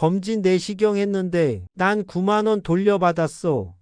검진 내시경 했는데 난 9만 원 돌려받았어.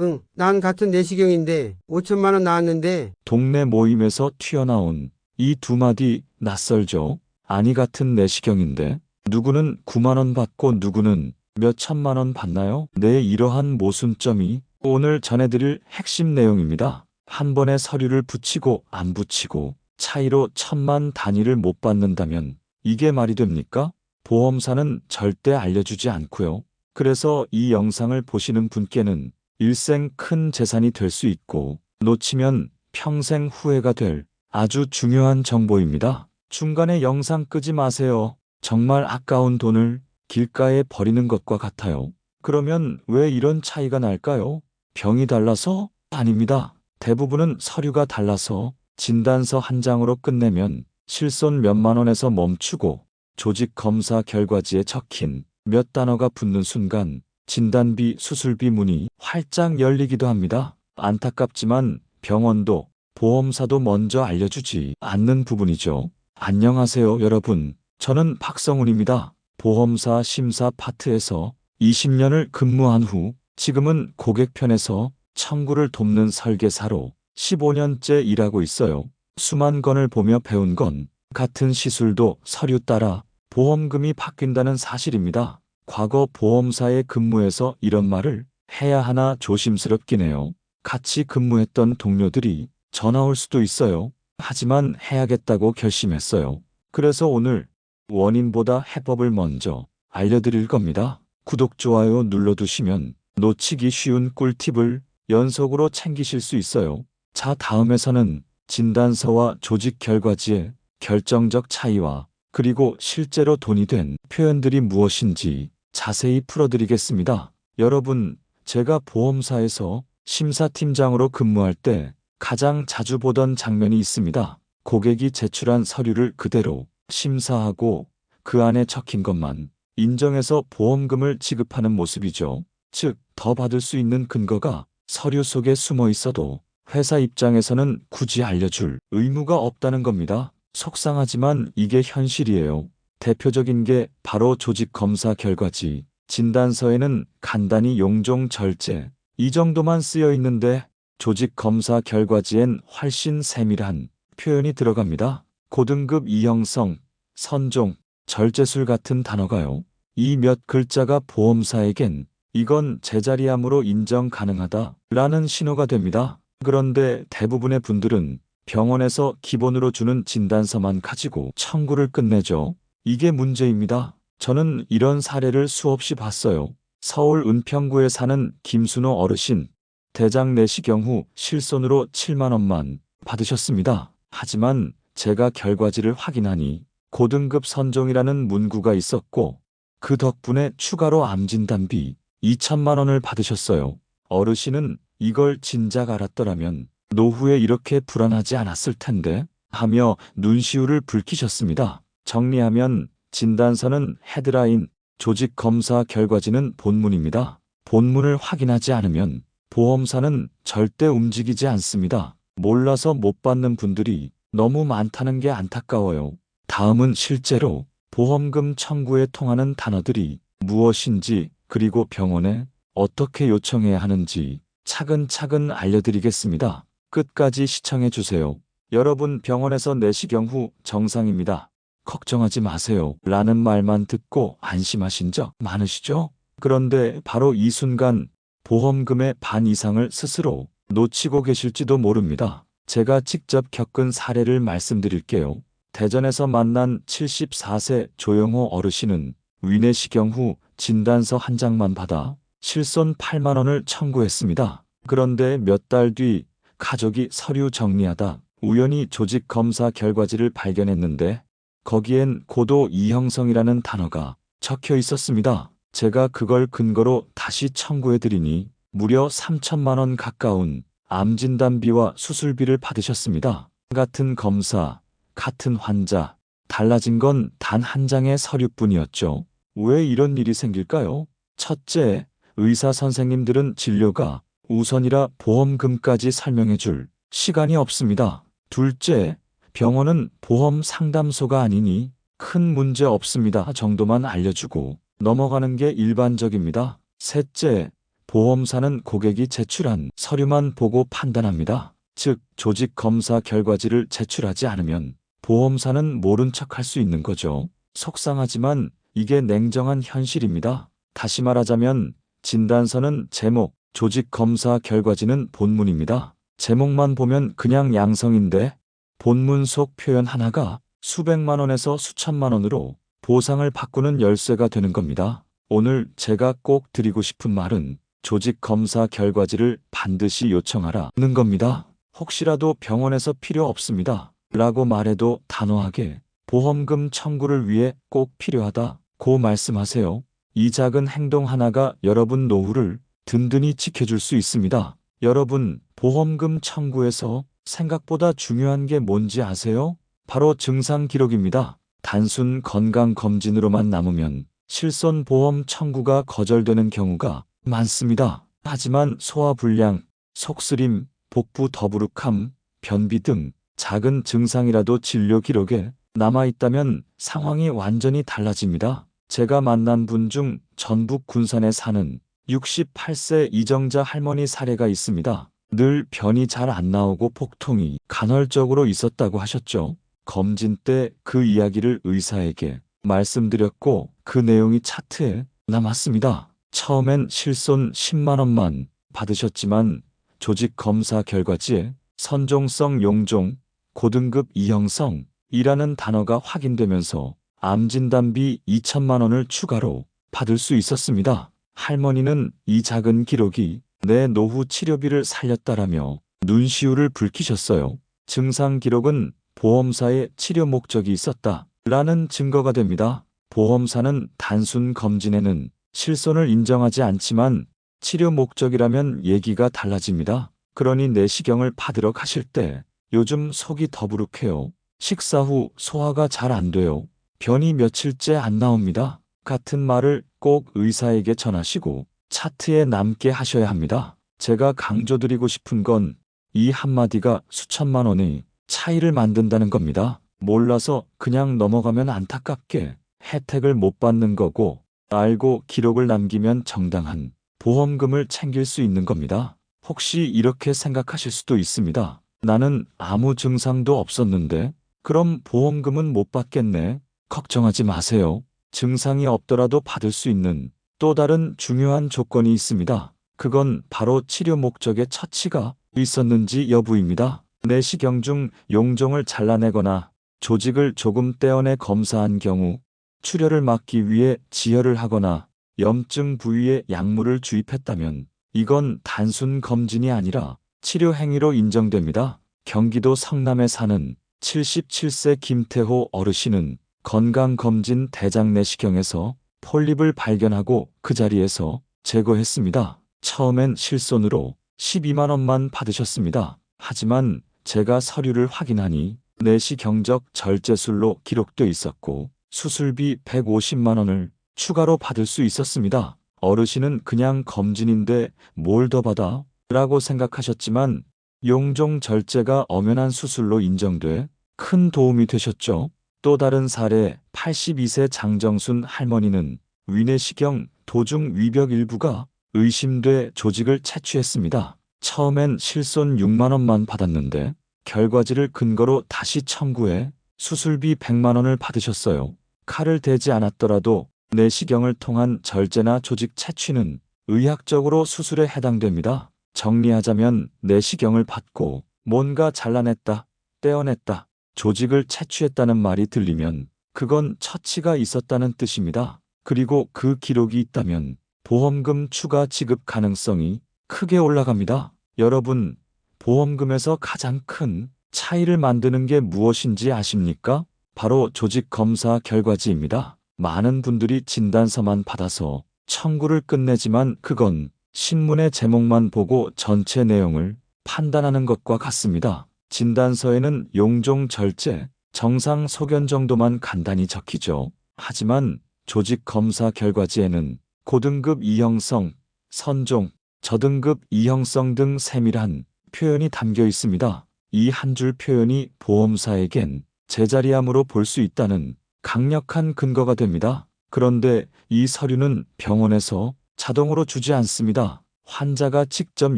응, 난 같은 내시경인데 5천만 원 나왔는데 동네 모임에서 튀어나온 이 두 마디 낯설죠. 아니 같은 내시경인데 누구는 9만 원 받고 누구는 몇 천만 원 받나요? 내 이러한 모순점이 오늘 전해드릴 핵심 내용입니다. 한 번에 서류를 붙이고 안 붙이고 차이로 천만 단위를 못 받는다면 이게 말이 됩니까? 보험사는 절대 알려주지 않고요. 그래서 이 영상을 보시는 분께는 일생 큰 재산이 될 수 있고 놓치면 평생 후회가 될 아주 중요한 정보입니다. 중간에 영상 끄지 마세요. 정말 아까운 돈을 길가에 버리는 것과 같아요. 그러면 왜 이런 차이가 날까요? 병이 달라서? 아닙니다. 대부분은 서류가 달라서 진단서 한 장으로 끝내면 실손 몇만 원에서 멈추고 조직 검사 결과지에 적힌 몇 단어가 붙는 순간 진단비, 수술비 문이 활짝 열리기도 합니다. 안타깝지만 병원도 보험사도 먼저 알려주지 않는 부분이죠. 안녕하세요, 여러분. 저는 박성훈입니다. 보험사 심사 파트에서 20년을 근무한 후 지금은 고객 편에서 청구를 돕는 설계사로 15년째 일하고 있어요. 수만 건을 보며 배운 건 같은 시술도 서류 따라 보험금이 바뀐다는 사실입니다. 과거 보험사에 근무해서 이런 말을 해야 하나 조심스럽긴 해요. 같이 근무했던 동료들이 전화 올 수도 있어요. 하지만 해야겠다고 결심했어요. 그래서 오늘 원인보다 해법을 먼저 알려드릴 겁니다. 구독, 좋아요 눌러두시면 놓치기 쉬운 꿀팁을 연속으로 챙기실 수 있어요. 자, 다음에서는 진단서와 조직 결과지의 결정적 차이와 그리고 실제로 돈이 된 표현들이 무엇인지 자세히 풀어드리겠습니다. 여러분, 제가 보험사에서 심사팀장으로 근무할 때 가장 자주 보던 장면이 있습니다. 고객이 제출한 서류를 그대로 심사하고 그 안에 적힌 것만 인정해서 보험금을 지급하는 모습이죠. 즉, 더 받을 수 있는 근거가 서류 속에 숨어 있어도 회사 입장에서는 굳이 알려줄 의무가 없다는 겁니다. 속상하지만 이게 현실이에요. 대표적인 게 바로 조직 검사 결과지. 진단서에는 간단히 용종 절제. 이 정도만 쓰여 있는데 조직 검사 결과지엔 훨씬 세밀한 표현이 들어갑니다. 고등급 이형성, 선종, 절제술 같은 단어가요. 이 몇 글자가 보험사에겐 이건 제자리암으로 인정 가능하다 라는 신호가 됩니다. 그런데 대부분의 분들은 병원에서 기본으로 주는 진단서만 가지고 청구를 끝내죠. 이게 문제입니다. 저는 이런 사례를 수없이 봤어요. 서울 은평구에 사는 김순호 어르신. 대장 내시경 후 실손으로 7만 원만 받으셨습니다. 하지만 제가 결과지를 확인하니 고등급 선종이라는 문구가 있었고 그 덕분에 추가로 암진단비 2천만 원을 받으셨어요. 어르신은 이걸 진작 알았더라면 노후에 이렇게 불안하지 않았을 텐데 하며 눈시울을 붉히셨습니다. 정리하면 진단서는 헤드라인, 조직 검사 결과지는 본문입니다. 본문을 확인하지 않으면 보험사는 절대 움직이지 않습니다. 몰라서 못 받는 분들이 너무 많다는 게 안타까워요. 다음은 실제로 보험금 청구에 통하는 단어들이 무엇인지 그리고 병원에 어떻게 요청해야 하는지 차근차근 알려드리겠습니다. 끝까지 시청해 주세요. 여러분 병원에서 내시경 후 정상입니다. 걱정하지 마세요. 라는 말만 듣고 안심하신 적 많으시죠? 그런데 바로 이 순간 보험금의 반 이상을 스스로 놓치고 계실지도 모릅니다. 제가 직접 겪은 사례를 말씀드릴게요. 대전에서 만난 74세 조영호 어르신은 위내시경 후 진단서 한 장만 받아 실손 8만 원을 청구했습니다. 그런데 몇 달 뒤 가족이 서류 정리하다 우연히 조직 검사 결과지를 발견했는데 거기엔 고도 이형성이라는 단어가 적혀 있었습니다. 제가 그걸 근거로 다시 청구해드리니 무려 3천만 원 가까운 암진단비와 수술비를 받으셨습니다. 같은 검사, 같은 환자, 달라진 건 단 한 장의 서류뿐이었죠. 왜 이런 일이 생길까요? 첫째, 의사 선생님들은 진료가 우선이라 보험금까지 설명해 줄 시간이 없습니다. 둘째, 병원은 보험 상담소가 아니니 큰 문제 없습니다 정도만 알려주고 넘어가는 게 일반적입니다. 셋째, 보험사는 고객이 제출한 서류만 보고 판단합니다. 즉, 조직 검사 결과지를 제출하지 않으면 보험사는 모른 척 할 수 있는 거죠. 속상하지만 이게 냉정한 현실입니다. 다시 말하자면 진단서는 제목, 조직 검사 결과지는 본문입니다. 제목만 보면 그냥 양성인데 본문 속 표현 하나가 수백만 원에서 수천만 원으로 보상을 바꾸는 열쇠가 되는 겁니다. 오늘 제가 꼭 드리고 싶은 말은 조직 검사 결과지를 반드시 요청하라는 겁니다. 혹시라도 병원에서 필요 없습니다. 라고 말해도 단호하게 보험금 청구를 위해 꼭 필요하다 고 말씀하세요. 이 작은 행동 하나가 여러분 노후를 든든히 지켜줄 수 있습니다. 여러분, 보험금 청구에서 생각보다 중요한 게 뭔지 아세요? 바로 증상 기록입니다. 단순 건강 검진으로만 남으면 실손 보험 청구가 거절되는 경우가 많습니다. 하지만 소화불량, 속쓰림, 복부 더부룩함, 변비 등 작은 증상이라도 진료 기록에 남아있다면 상황이 완전히 달라집니다. 제가 만난 분 중 전북 군산에 사는 68세 이정자 할머니 사례가 있습니다. 늘 변이 잘 안 나오고 폭통이 간헐적으로 있었다고 하셨죠. 검진 때 그 이야기를 의사에게 말씀드렸고 그 내용이 차트에 남았습니다. 처음엔 실손 10만원만 받으셨지만 조직 검사 결과지에 선종성 용종, 고등급 이형성 이라는 단어가 확인되면서 암진단비 2천만 원을 추가로 받을 수 있었습니다. 할머니는 이 작은 기록이 내 노후 치료비를 살렸다라며 눈시울을 붉히셨어요. 증상 기록은 보험사의 치료 목적이 있었다. 라는 증거가 됩니다. 보험사는 단순 검진에는 실손을 인정하지 않지만 치료 목적이라면 얘기가 달라집니다. 그러니 내시경을 받으러 가실 때 요즘 속이 더부룩해요. 식사 후 소화가 잘 안 돼요. 변이 며칠째 안 나옵니다. 같은 말을 꼭 의사에게 전하시고 차트에 남게 하셔야 합니다. 제가 강조드리고 싶은 건 이 한마디가 수천만 원의 차이를 만든다는 겁니다. 몰라서 그냥 넘어가면 안타깝게 혜택을 못 받는 거고 알고 기록을 남기면 정당한 보험금을 챙길 수 있는 겁니다. 혹시 이렇게 생각하실 수도 있습니다. 나는 아무 증상도 없었는데 그럼 보험금은 못 받겠네. 걱정하지 마세요. 증상이 없더라도 받을 수 있는 또 다른 중요한 조건이 있습니다. 그건 바로 치료 목적의 처치가 있었는지 여부입니다. 내시경 중 용종을 잘라내거나 조직을 조금 떼어내 검사한 경우 출혈을 막기 위해 지혈을 하거나 염증 부위에 약물을 주입했다면 이건 단순 검진이 아니라 치료 행위로 인정됩니다. 경기도 성남에 사는 77세 김태호 어르신은 건강검진 대장 내시경에서 폴립을 발견하고 그 자리에서 제거했습니다. 처음엔 실손으로 12만 원만 받으셨습니다. 하지만 제가 서류를 확인하니 내시 경적 절제술로 기록돼 있었고 수술비 150만 원을 추가로 받을 수 있었습니다. 어르신은 그냥 검진인데 뭘 더 받아? 라고 생각하셨지만 용종 절제가 엄연한 수술로 인정돼 큰 도움이 되셨죠. 또 다른 사례 82세 장정순 할머니는 위내시경 도중 위벽 일부가 의심돼 조직을 채취했습니다. 처음엔 실손 6만 원만 받았는데 결과지를 근거로 다시 청구해 수술비 100만 원을 받으셨어요. 칼을 대지 않았더라도 내시경을 통한 절제나 조직 채취는 의학적으로 수술에 해당됩니다. 정리하자면 내시경을 받고 뭔가 잘라냈다, 떼어냈다, 조직을 채취했다는 말이 들리면 그건 처치가 있었다는 뜻입니다. 그리고 그 기록이 있다면 보험금 추가 지급 가능성이 크게 올라갑니다. 여러분, 보험금에서 가장 큰 차이를 만드는 게 무엇인지 아십니까? 바로 조직 검사 결과지입니다. 많은 분들이 진단서만 받아서 청구를 끝내지만 그건 신문의 제목만 보고 전체 내용을 판단하는 것과 같습니다. 진단서에는 용종 절제, 정상 소견 정도만 간단히 적히죠. 하지만 조직 검사 결과지에는 고등급 이형성, 선종, 저등급 이형성 등 세밀한 표현이 담겨 있습니다. 이 한 줄 표현이 보험사에겐 제자리함으로 볼 수 있다는 강력한 근거가 됩니다. 그런데 이 서류는 병원에서 자동으로 주지 않습니다. 환자가 직접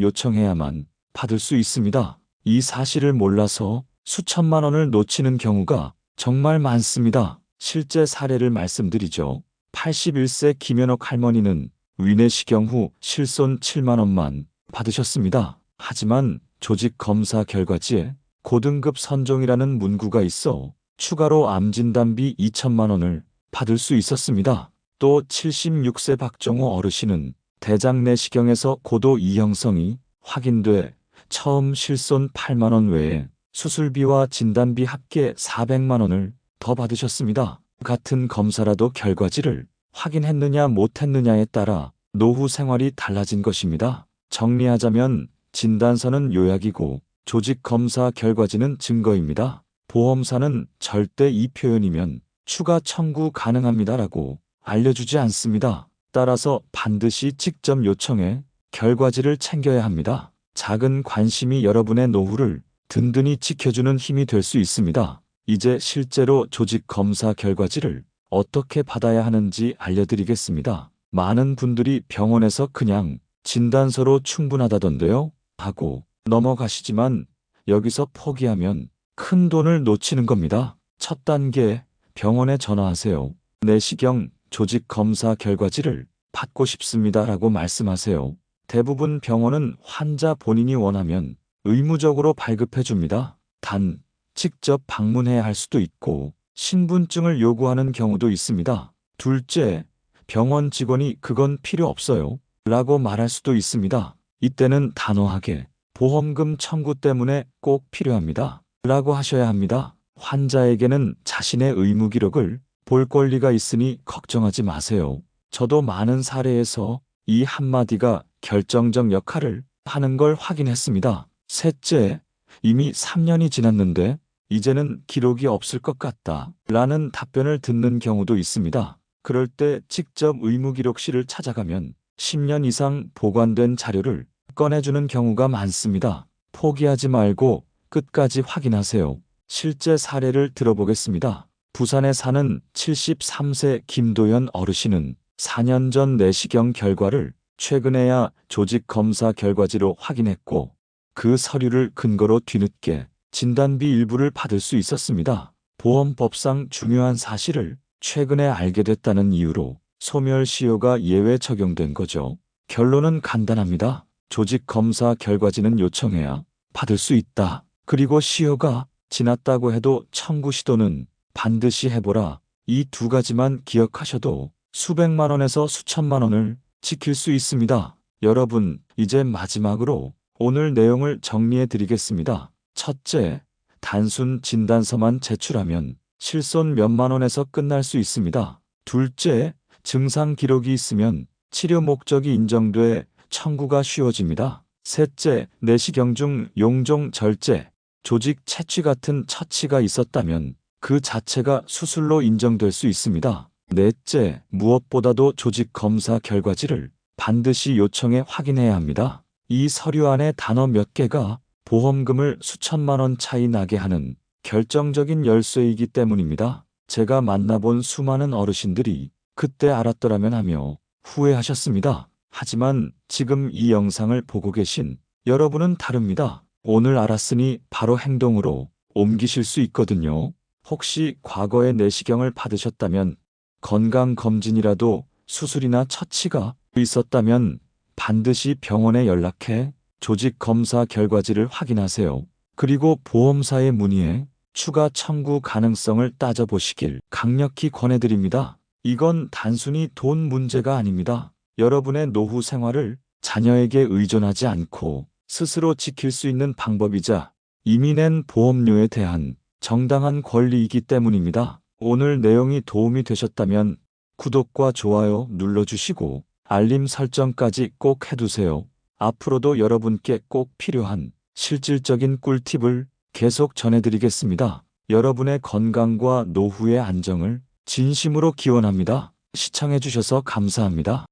요청해야만 받을 수 있습니다. 이 사실을 몰라서 수천만 원을 놓치는 경우가 정말 많습니다. 실제 사례를 말씀드리죠. 81세 김현옥 할머니는 위내시경 후 실손 7만 원만 받으셨습니다. 하지만 조직 검사 결과지에 고등급 선종이라는 문구가 있어 추가로 암 진단비 2천만 원을 받을 수 있었습니다. 또 76세 박정호 어르신은 대장 내시경에서 고도 이형성이 확인돼 처음 실손 8만 원 외에 수술비와 진단비 합계 400만 원을 더 받으셨습니다. 같은 검사라도 결과지를 확인했느냐 못했느냐에 따라 노후 생활이 달라진 것입니다. 정리하자면 진단서는 요약이고 조직 검사 결과지는 증거입니다. 보험사는 절대 이 표현이면 추가 청구 가능합니다라고 알려주지 않습니다. 따라서 반드시 직접 요청해 결과지를 챙겨야 합니다. 작은 관심이 여러분의 노후를 든든히 지켜주는 힘이 될 수 있습니다. 이제 실제로 조직 검사 결과지를 어떻게 받아야 하는지 알려드리겠습니다. 많은 분들이 병원에서 그냥 진단서로 충분하다던데요? 하고 넘어가시지만 여기서 포기하면 큰 돈을 놓치는 겁니다. 첫 단계 병원에 전화하세요. 내시경 조직 검사 결과지를 받고 싶습니다 라고 말씀하세요. 대부분 병원은 환자 본인이 원하면 의무적으로 발급해 줍니다. 단 직접 방문해야 할 수도 있고 신분증을 요구하는 경우도 있습니다. 둘째, 병원 직원이 그건 필요 없어요. 라고 말할 수도 있습니다. 이때는 단호하게 보험금 청구 때문에 꼭 필요합니다. 라고 하셔야 합니다. 환자에게는 자신의 의무 기록을 볼 권리가 있으니 걱정하지 마세요. 저도 많은 사례에서 이 한마디가 결정적 역할을 하는 걸 확인했습니다. 셋째, 이미 3년이 지났는데 이제는 기록이 없을 것 같다. 라는 답변을 듣는 경우도 있습니다. 그럴 때 직접 의무기록실을 찾아가면 10년 이상 보관된 자료를 꺼내주는 경우가 많습니다. 포기하지 말고 끝까지 확인하세요. 실제 사례를 들어보겠습니다. 부산에 사는 73세 김도연 어르신은 4년 전 내시경 결과를 최근에야 조직 검사 결과지로 확인했고 그 서류를 근거로 뒤늦게 진단비 일부를 받을 수 있었습니다. 보험법상 중요한 사실을 최근에 알게 됐다는 이유로 소멸시효가 예외 적용된 거죠. 결론은 간단합니다. 조직 검사 결과지는 요청해야 받을 수 있다. 그리고 시효가 지났다고 해도 청구 시도는 반드시 해보라. 이 두 가지만 기억하셔도 수백만 원에서 수천만 원을 지킬 수 있습니다. 여러분, 이제 마지막으로 오늘 내용을 정리해 드리겠습니다. 첫째, 단순 진단서만 제출하면 실손 몇만 원에서 끝날 수 있습니다. 둘째, 증상 기록이 있으면 치료 목적이 인정돼 청구가 쉬워집니다. 셋째, 내시경 중 용종 절제, 조직 채취 같은 처치가 있었다면 그 자체가 수술로 인정될 수 있습니다. 넷째, 무엇보다도 조직 검사 결과지를 반드시 요청해 확인해야 합니다. 이 서류 안에 단어 몇 개가 보험금을 수천만 원 차이 나게 하는 결정적인 열쇠이기 때문입니다. 제가 만나본 수많은 어르신들이 그때 알았더라면 하며 후회하셨습니다. 하지만 지금 이 영상을 보고 계신 여러분은 다릅니다. 오늘 알았으니 바로 행동으로 옮기실 수 있거든요. 혹시 과거에 내시경을 받으셨다면 건강검진이라도 수술이나 처치가 있었다면 반드시 병원에 연락해 조직 검사 결과지를 확인하세요. 그리고 보험사에 문의해 추가 청구 가능성을 따져보시길 강력히 권해드립니다. 이건 단순히 돈 문제가 아닙니다. 여러분의 노후 생활을 자녀에게 의존하지 않고 스스로 지킬 수 있는 방법이자 이미 낸 보험료에 대한 정당한 권리이기 때문입니다. 오늘 내용이 도움이 되셨다면 구독과 좋아요 눌러주시고 알림 설정까지 꼭 해두세요. 앞으로도 여러분께 꼭 필요한 실질적인 꿀팁을 계속 전해드리겠습니다. 여러분의 건강과 노후의 안정을 진심으로 기원합니다. 시청해주셔서 감사합니다.